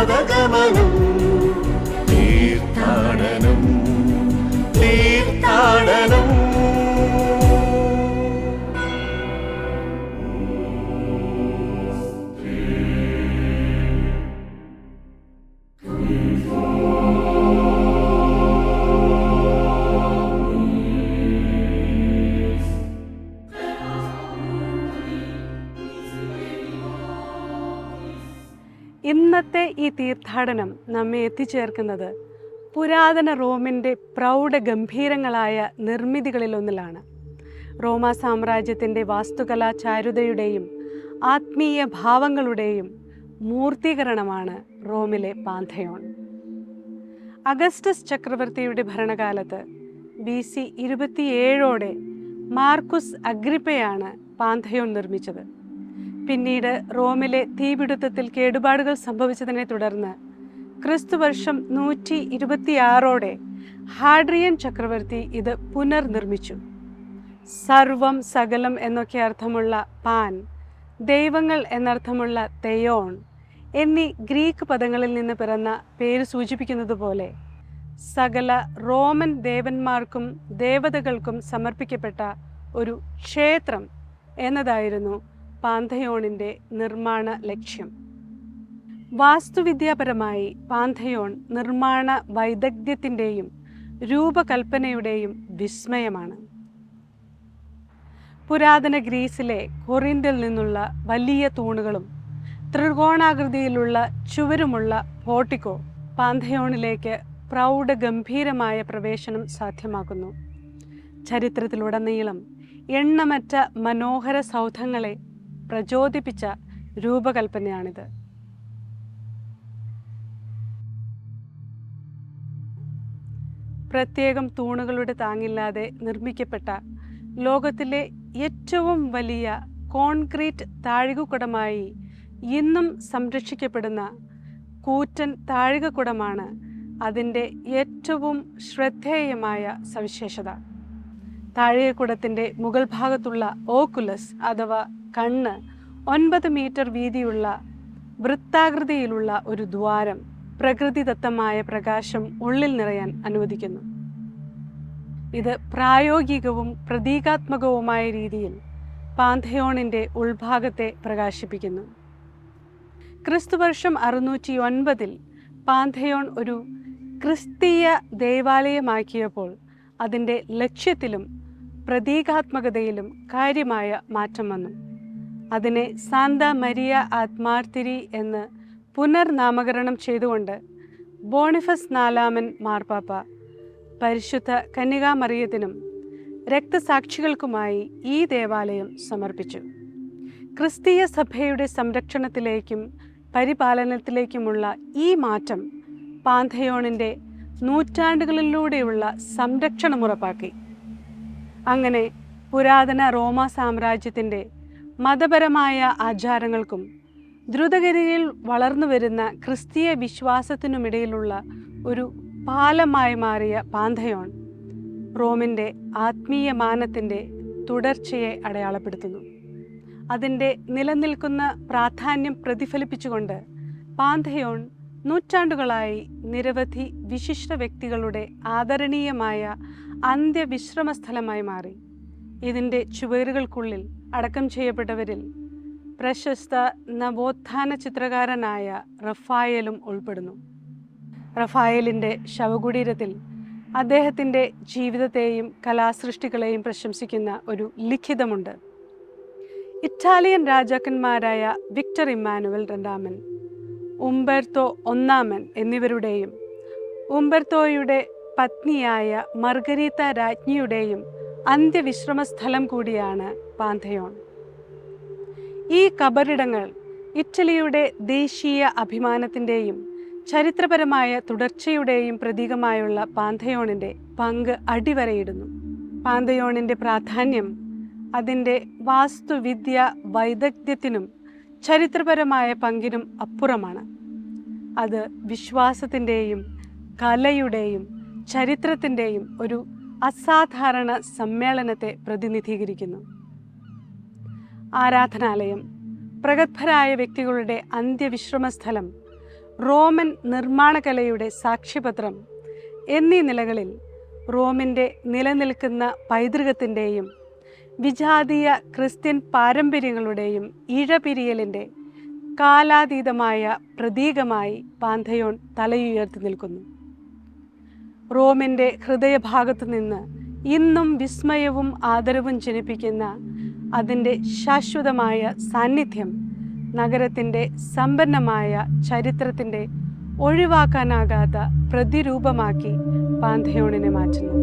పదగమనం ഇന്നത്തെ ഈ തീർത്ഥാടനം നമ്മെ എത്തിച്ചേർക്കുന്നത് പുരാതന റോമിന്റെ പ്രൗഢ ഗംഭീരങ്ങളായ നിർമ്മിതികളിലൊന്നിലാണ് റോമ സാമ്രാജ്യത്തിന്റെ വാസ്തുകലാ ചാരുതയുടെയും ആത്മീയ ഭാവങ്ങളുടെയും മൂർത്തീകരണമാണ് റോമിലെ പാന്തയോൺ. അഗസ്റ്റസ് ചക്രവർത്തിയുടെ ഭരണകാലത്ത് ബി സി ഇരുപത്തിയേഴോടെ മാർക്കുസ് അഗ്രിപ്പയാണ് പാന്തയോൺ നിർമ്മിച്ചത്. പിന്നീട് റോമിലെ തീപിടുത്തത്തിൽ കേടുപാടുകൾ സംഭവിച്ചതിനെ തുടർന്ന് ക്രിസ്തുവർഷം നൂറ്റി ഇരുപത്തിയാറോടെ ഹാഡ്രിയൻ ചക്രവർത്തി ഇത് പുനർനിർമ്മിച്ചു. സർവം സകലം എന്നൊക്കെ അർത്ഥമുള്ള പാൻ ദൈവങ്ങൾ എന്നർത്ഥമുള്ള തെയോൺ എന്നീ ഗ്രീക്ക് പദങ്ങളിൽ നിന്ന് പിറന്ന പേര് സൂചിപ്പിക്കുന്നത് പോലെ സകല റോമൻ ദേവന്മാർക്കും ദേവതകൾക്കും സമർപ്പിക്കപ്പെട്ട ഒരു ക്ഷേത്രം എന്നതായിരുന്നു പാന്തയോണിന്റെ നിർമ്മാണ ലക്ഷ്യം. വാസ്തുവിദ്യാപരമായി പാന്തയോൺ നിർമ്മാണ വൈദഗ്ധ്യത്തിന്റെയും രൂപകൽപ്പനയുടെയും വിസ്മയമാണ്. പുരാതന ഗ്രീസിലെ കൊറിന്തിൽ നിന്നുള്ള വലിയ തൂണുകളും ത്രികോണാകൃതിയിലുള്ള ചുവരുമുള്ള ഫോട്ടിക്കോ പാന്തയോണിലേക്ക് പ്രൗഢഗംഭീരമായ പ്രവേശനം സാധ്യമാക്കുന്നു. ചരിത്രത്തിലുടനീളം എണ്ണമറ്റ മനോഹര സൗധങ്ങളെ പ്രചോദിപ്പിച്ച രൂപകൽപ്പനയാണിത്. പ്രത്യേകം തൂണുകളുടെ താങ്ങില്ലാതെ നിർമ്മിക്കപ്പെട്ട ലോകത്തിലെ ഏറ്റവും വലിയ കോൺക്രീറ്റ് താഴികക്കുടമായി ഇന്നും സംരക്ഷിക്കപ്പെടുന്ന കൂറ്റൻ താഴികക്കുടമാണ് അതിന്റെ ഏറ്റവും ശ്രദ്ധേയമായ സവിശേഷത. താഴികക്കുടത്തിന്റെ മുഗൾ ഭാഗത്തുള്ള ഓക്കുലസ് അഥവാ കണ്ണ് ഒൻപത് മീറ്റർ വീതിയുള്ള വൃത്താകൃതിയിലുള്ള ഒരു ദ്വാരം പ്രകൃതിദത്തമായ പ്രകാശം ഉള്ളിൽ നിറയാൻ അനുവദിക്കുന്നു. ഇത് പ്രായോഗികവും പ്രതീകാത്മകവുമായ രീതിയിൽ പാന്തയോണിന്റെ ഉൾഭാഗത്തെ പ്രകാശിപ്പിക്കുന്നു. ക്രിസ്തുവർഷം അറുന്നൂറ്റി ഒൻപതിൽ പാന്തയോൺ ഒരു ക്രിസ്തീയ ദേവാലയമാക്കിയപ്പോൾ അതിന്റെ ലക്ഷ്യത്തിലും പ്രതീകാത്മകതയിലും കാര്യമായ മാറ്റം വന്നു. അതിനെ സാന്ത മരിയ ആത്മാർത്തിരി എന്ന് പുനർനാമകരണം ചെയ്തുകൊണ്ട് ബോണിഫസ് നാലാമൻ മാർപ്പാപ്പ പരിശുദ്ധ കന്യകാമറിയത്തിനും രക്തസാക്ഷികൾക്കുമായി ഈ ദേവാലയം സമർപ്പിച്ചു. ക്രിസ്തീയ സഭയുടെ സംരക്ഷണത്തിലേക്കും പരിപാലനത്തിലേക്കുമുള്ള ഈ മാറ്റം പാന്തയോണിന്റെ നൂറ്റാണ്ടുകളിലൂടെയുള്ള സംരക്ഷണം ഉറപ്പാക്കി. അങ്ങനെ പുരാതന റോമ സാമ്രാജ്യത്തിന്റെ മതപരമായ ആചാരങ്ങൾക്കും ദ്രുതഗതിയിൽ വളർന്നു വരുന്ന ക്രിസ്തീയ വിശ്വാസത്തിനുമിടയിലുള്ള ഒരു പാലമായി മാറിയ പാന്തയോൺ റോമിന്റെ ആത്മീയ മാനത്തിന്റെ തുടർച്ചയെ അടയാളപ്പെടുത്തുന്നു. അതിന്റെ നിലനിൽക്കുന്ന പ്രാധാന്യം പ്രതിഫലിപ്പിച്ചുകൊണ്ട് പാന്തയോൺ നൂറ്റാണ്ടുകളായി നിരവധി വിശിഷ്ട വ്യക്തികളുടെ ആദരണീയമായ അന്ത്യവിശ്രമ സ്ഥലമായി മാറി. ഇതിന്റെ ചുവരുകൾക്കുള്ളിൽ അടക്കം ചെയ്യപ്പെട്ടവരിൽ പ്രശസ്ത നവോത്ഥാന ചിത്രകാരനായ റഫായലും ഉൾപ്പെടുന്നു. റഫായലിന്റെ ശവകുടീരത്തിൽ അദ്ദേഹത്തിന്റെ ജീവിതത്തെയും കലാസൃഷ്ടികളെയും പ്രശംസിക്കുന്ന ഒരു ലിഖിതമുണ്ട്. ഇറ്റാലിയൻ രാജാക്കന്മാരായ വിക്ടർ ഇമ്മാനുവൽ രണ്ടാമൻ ഉംബർത്തോ ഒന്നാമൻ എന്നിവരുടെയും ഉംബർത്തോയുടെ പത്നിയായ മർഗരീത്ത രാജ്ഞിയുടെയും അന്ത്യവിശ്രമസ്ഥലം കൂടിയാണ് പാന്തയോൺ. ഈ കബറിടങ്ങൾ ഇറ്റലിയുടെ ദേശീയ അഭിമാനത്തിന്റെയും ചരിത്രപരമായ തുടർച്ചയുടെയും പ്രതീകമായുള്ള പാന്തയോണിന്റെ പങ്ക് അടിവരയിടുന്നു. പാന്തയോണിന്റെ പ്രാധാന്യം അതിന്റെ വാസ്തുവിദ്യ വൈദഗ്ധ്യത്തിനും ചരിത്രപരമായ പങ്കിനും അപ്പുറമാണ്. അത് വിശ്വാസത്തിന്റെയും കലയുടെയും ചരിത്രത്തിന്റെയും ഒരു അസാധാരണ സമ്മേളനത്തെ പ്രതിനിധീകരിക്കുന്നു. ആരാധനാലയം. പ്രഗത്ഭരായ വ്യക്തികളുടെ അന്ത്യവിശ്രമ സ്ഥലം റോമൻ നിർമ്മാണകലയുടെ സാക്ഷ്യപത്രം. എന്നീ നിലകളിൽ റോമിന്റെ നിലനിൽക്കുന്ന പൈതൃകത്തിന്റെയും വിജാതീയ ക്രിസ്ത്യൻ പാരമ്പര്യങ്ങളുടെയും ഇഴപിരിയലിന്റെ കാലാതീതമായ പ്രതീകമായി പാന്തയോൺ തലയുയർത്തി നിൽക്കുന്നു. റോമിന്റെ ഹൃദയഭാഗത്തു നിന്ന് ഇന്നും വിസ്മയവും ആദരവും ജനിപ്പിക്കുന്ന അതിന്റെ ശാശ്വതമായ സാന്നിധ്യം നഗരത്തിന്റെ സമ്പന്നമായ ചരിത്രത്തിന്റെ ഒഴിവാക്കാനാകാത്ത പ്രതിരൂപമാക്കി പാന്തയോണിനെ മാറ്റുന്നു.